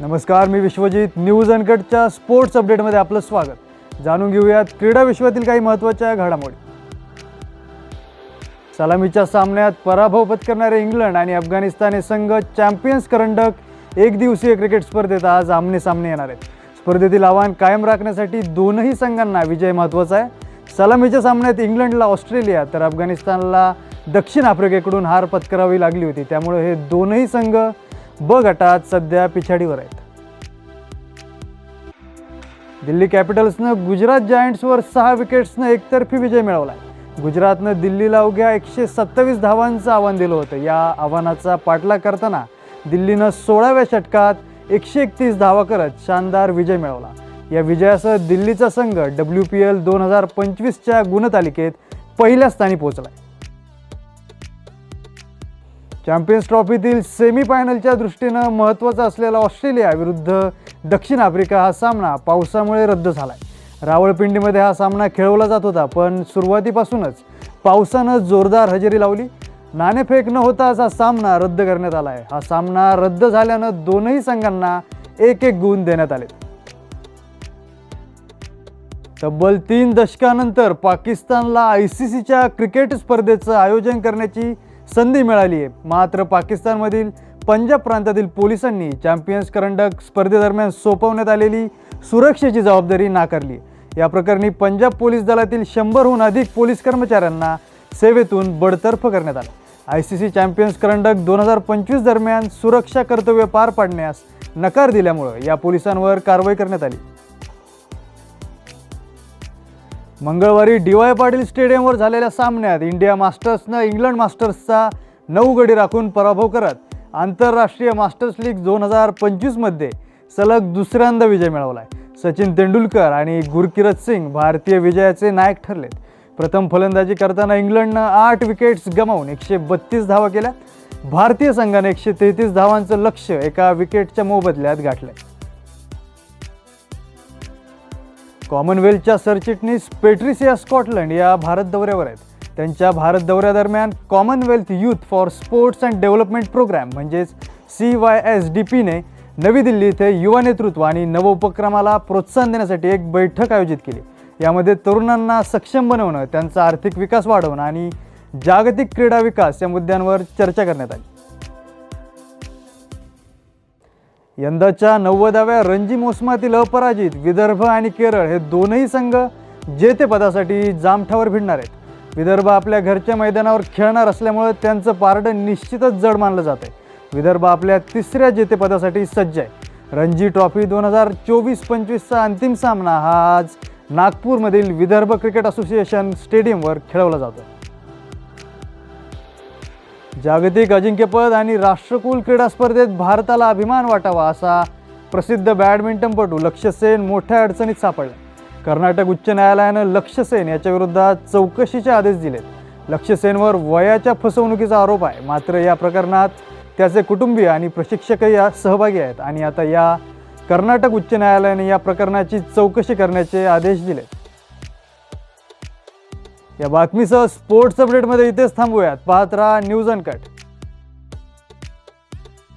नमस्कार मी विश्वजित. न्यूज अनकटच्या स्पोर्ट्स अपडेटमध्ये आपलं स्वागत. जाणून घेऊयात क्रीडा विश्वातील काही महत्त्वाच्या घडामोडी. सलामीच्या सामन्यात पराभव पत्करणारे इंग्लंड आणि अफगाणिस्तान हे संघ चॅम्पियन्स करंडक एक दिवसीय क्रिकेट स्पर्धेत आज आमने सामने येणार आहेत. स्पर्धेतील आव्हान कायम राखण्यासाठी दोनही संघांना विजय महत्त्वाचा आहे. सलामीच्या सामन्यात इंग्लंडला ऑस्ट्रेलिया तर अफगाणिस्तानला दक्षिण आफ्रिकेकडून हार पत्करावी लागली होती. त्यामुळे हे दोनही संघ ब गटात सध्या पिछाडीवर आहेत. दिल्ली कॅपिटल्सनं गुजरात जायंट्सवर सहा विकेट्सनं एकतर्फी विजय मिळवला गुजरातनं दिल्लीला अवघ्या एकशे सत्तावीस धावांचं आव्हान दिलं होतं. या आव्हानाचा पाठलाग करताना दिल्लीनं सोळाव्या षटकात एकशे एकतीस धावा करत शानदार विजय मिळवला. या विजयासह दिल्लीचा संघ डब्ल्यू पी एल दोन हजार पंचवीसच्या गुणतालिकेत पहिल्या स्थानी पोहोचला चॅम्पियन्स ट्रॉफीतील सेमीफायनलच्या दृष्टीनं महत्त्वाचा असलेला ऑस्ट्रेलिया विरुद्ध दक्षिण आफ्रिका हा सामना पावसामुळे रद्द झाला आहे रावळपिंडीमध्ये हा सामना खेळवला जात होता पण सुरुवातीपासूनच पावसानं जोरदार हजेरी लावली. नाणेफेक न होताच हा सामना रद्द करण्यात आला आहे हा सामना रद्द झाल्यानं दोनही संघांना एक एक गुण देण्यात आले तब्बल तीन दशकानंतर पाकिस्तानला आय सी सीच्या क्रिकेट स्पर्धेचं आयोजन करण्याची संधी मिळाली आहे मात्र पाकिस्तानमधील पंजाब प्रांतातील पोलिसांनी चॅम्पियन्स करंडक स्पर्धेदरम्यान सोपवण्यात आलेली सुरक्षेची जबाबदारी नाकारली. आहे या प्रकरणी पंजाब पोलीस दलातील शंभरहून अधिक पोलीस कर्मचाऱ्यांना सेवेतून बडतर्फ करण्यात आलं. आय सी सी चॅम्पियन्स करंडक दोन हजार पंचवीस दरम्यान सुरक्षा कर्तव्य पार पाडण्यास नकार दिल्यामुळं या पोलिसांवर कारवाई करण्यात आली. मंगळवारी डी वाय पाटील स्टेडियमवर झालेल्या सामन्यात इंडिया मास्टर्सनं इंग्लंड मास्टर्सचा नऊ गडी राखून पराभव करत आंतरराष्ट्रीय मास्टर्स लीग दोन हजार पंचवीसमध्ये सलग दुसऱ्यांदा विजय मिळवला आहे सचिन तेंडुलकर आणि गुरकिरत सिंग भारतीय विजयाचे नायक ठरलेत. प्रथम फलंदाजी करताना इंग्लंडनं आठ विकेट्स गमावून एकशे बत्तीस धावा केल्या. भारतीय संघाने एकशे तेहतीस धावांचं लक्ष एका विकेटच्या मोबदल्यात गाठलंय. कॉमनवेल्थच्या सरचिटणीस पेट्रिसिया स्कॉटलंड या भारत दौऱ्यावर आहेत. त्यांच्या भारत दौऱ्यादरम्यान Commonwealth youth for sports and development programme म्हणजेच सी वाय एस डी पीने नवी दिल्ली इथे युवा नेतृत्व आणि नवोपक्रमाला प्रोत्साहन देण्यासाठी एक बैठक आयोजित केली. यामध्ये तरुणांना सक्षम बनवणं त्यांचा आर्थिक विकास वाढवणं आणि जागतिक क्रीडा विकास या मुद्द्यांवर चर्चा करण्यात आली. यंदाच्या नव्वदाव्या रणजी मोसमातील अपराजित विदर्भ आणि केरळ हे दोनही संघ जेतेपदासाठी जामठावर भिडणार आहेत. विदर्भ आपल्या घरच्या मैदानावर खेळणार असल्यामुळे त्यांचं पारडं निश्चितच जड मानलं जात आहे विदर्भ आपल्या तिसऱ्या जेतेपदासाठी सज्ज आहे. रणजी ट्रॉफी दोन हजार चोवीस पंचवीसचा अंतिम सामना हा आज नागपूरमधील विदर्भ क्रिकेट असोसिएशन स्टेडियमवर खेळवला जातो जागतिक अजिंक्यपद आणि राष्ट्रकुल क्रीडा स्पर्धेत भारताला अभिमान वाटावा असा प्रसिद्ध बॅडमिंटनपटू लक्ष्य सेन मोठ्या अडचणीत सापडला. कर्नाटक उच्च न्यायालयानं लक्ष्य सेन याच्या विरोधात चौकशीचे आदेश दिलेत. लक्ष्य सेनवर वयाच्या फसवणुकीचा आरोप आहे. मात्र या प्रकरणात त्याचे कुटुंबीय आणि प्रशिक्षकही या सहभागी आहेत आणि आता या कर्नाटक उच्च न्यायालयाने या प्रकरणाची चौकशी करण्याचे आदेश दिलेत. या बातमीसह स्पोर्ट्स अपडेटमध्ये इथेच थांबूयात. पाहत राहा न्यूज अनकट